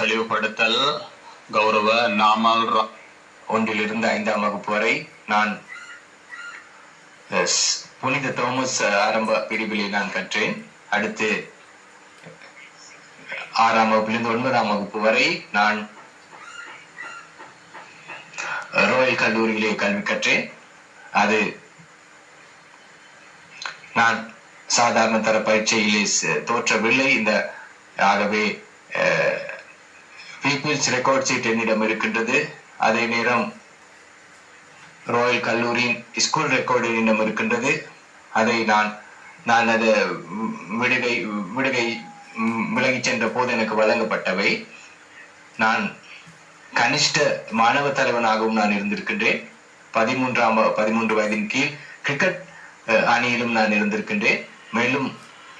தெளிவுபடுத்தல் கௌரவ நாமல் ஒன்றிலிருந்து ஐந்தாம் வகுப்பு வரை நான் புனித தோமஸ் ஆரம்ப பிரிவிலே நான் கற்றேன். அடுத்து ஆறாம் வகுப்பிலிருந்து ஒன்பதாம் வகுப்பு வரை நான் ரோயல் கல்லூரியிலே கல்வி கற்றேன். அது நான் சாதாரண தர பரீட்சையிலே தோற்றவில்லை. இந்த ஆகவே பீப்புள்ஸ் ரெக்கார்ட் சீட் என்னிடம் இருக்கின்றது. அதே நேரம் ராயல் கல்லூரியின் ஸ்கூல் ரெக்கார்டு என்னிடம் இருக்கின்றது. அதை நான் நான் அது விடுகை விடுகை விலகிச் சென்ற போது எனக்கு வழங்கப்பட்டவை. நான் கனிஷ்ட மாணவ தலைவனாகவும் நான் இருந்திருக்கின்றேன். பதிமூன்றாம் பதிமூன்று வயதின் கீழ் கிரிக்கெட் அணியிலும் நான் இருந்திருக்கின்றேன். மேலும்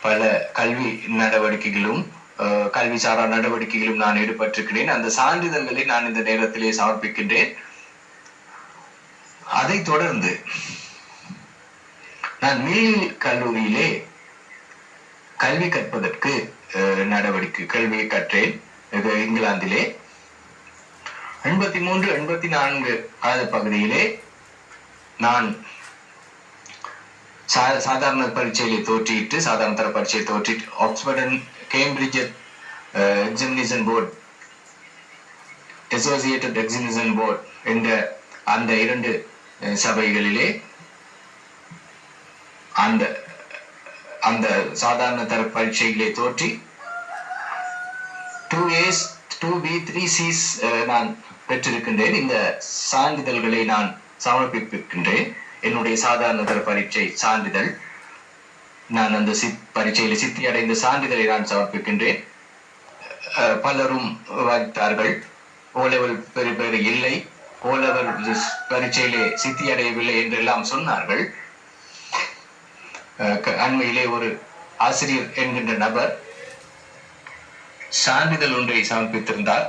பல கல்வி நடவடிக்கைகளும் அஹ், கல்வி சாரா நடவடிக்கைகளும் நான் ஈடுபட்டிருக்கிறேன். அந்த சான்றிதழ்களை நான் இந்த நேரத்திலே சமர்ப்பிக்கின்றேன். அதை தொடர்ந்து நான் மீள் கல்லூரியிலே கல்வி கற்பதற்கு நடவடிக்கை கல்வியை கற்றேன். இங்கிலாந்திலே. எண்பத்தி மூன்று எண்பத்தி நான்கு கால பகுதியிலே நான் சா- சாதாரண பரீட்சையிலே தோற்றிட்டு சாதாரண தர பரீட்சையை தோற்றிட்டு Oxford Cambridge examination board associated examination board என்ற அந்த இரண்டு uh, சபைகளிலே அந்த அந்த சாதாரண தர பரீட்சைகளை தோற்றி two A's two B three C's நான் பெற்றிருக்கின்றேன். இந்த சான்றிதழ்களை நான் சமர்ப்பிக்கின்றேன் என்னுடைய சாதாரண தர பரீட்சை சான்றிதழ். நான் அந்த சித் பரீட்சையில் சித்தி அடைந்த சான்றிதழை நான் சமர்ப்பிக்கின்றேன். பலரும் வாய்த்தார்கள் ஓலெவல் பெரு பெரு இல்லை. ஓலெவல் பரீட்சையிலே சித்தி அடையவில்லை என்றெல்லாம் சொன்னார்கள். க- அண்மையிலே ஒரு ஆசிரியர் என்கின்ற நபர் சான்றிதழ் ஒன்றை சமர்ப்பித்திருந்தார்.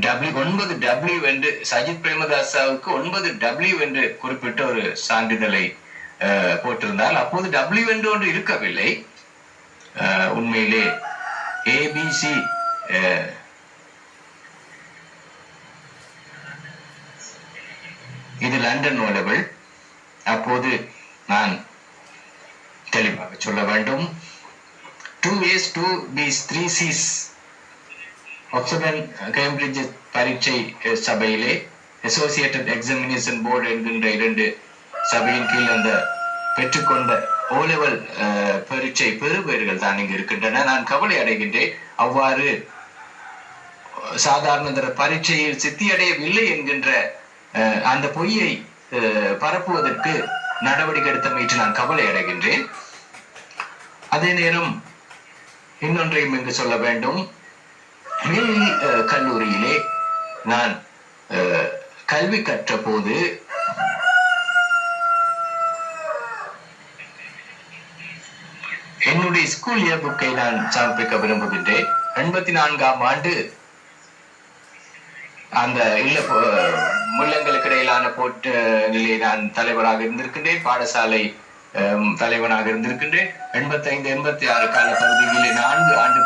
டபிள்யூ ஒன்பது டபிள்யூ என்று சஜித் பிரேமதாசாவுக்கு ஒன்பது டபிள்யூ என்று குறிப்பிட்ட ஒரு சான்றிதழை போட்டிருந்தால் அப்போது டபிள்யூ என்று ஒன்று இருக்கவில்லை. உண்மையிலே ஏபிசி இது லண்டன் நோலபிள் அப்போது நான் தெளிவாக சொல்ல வேண்டும். Two A's two B's three C's Oxford Cambridge பரீட்சை சபையிலே அசோசியேட்டட் எக்ஸாமினேஷன் போர்டு என்கின்ற இரண்டு சபையின் கீழ் அந்த பெற்றுக்கொண்ட ஓலெவல் பரீட்சை பெறுபேறுகள் தான் இங்கு இருக்கின்றன. நான் கவலை அடைகின்றேன். அவ்வாறு சாதாரண தர பரீட்சையில் சித்தியடையவில்லை என்கின்ற அந்த பொய்யை பரப்புவதற்கு நடவடிக்கை எடுத்தமைக்கு நான் கவலை அடைகின்றேன். அதே நேரம் இன்னொன்றையும் இங்கு சொல்ல வேண்டும். மேல் கல்லூரியிலே நான் கல்வி கற்ற போது என்னுடைய ஸ்கூல் இயர் புக்கை நான் சமர்ப்பிக்க விரும்புகின்றேன். எண்பத்தி நான்காம் ஆண்டு அந்த இல்ல முள்ளங்களுக்கு இடையிலான போட்டிலே நான் தலைவராக இருந்திருக்கின்றேன். பாடசாலை தலைவனாக இருந்திருக்கின்றேன். எண்பத்தி ஐந்து எண்பத்தி ஆறு கால பகுதிகளில் நான்கு ஆண்டு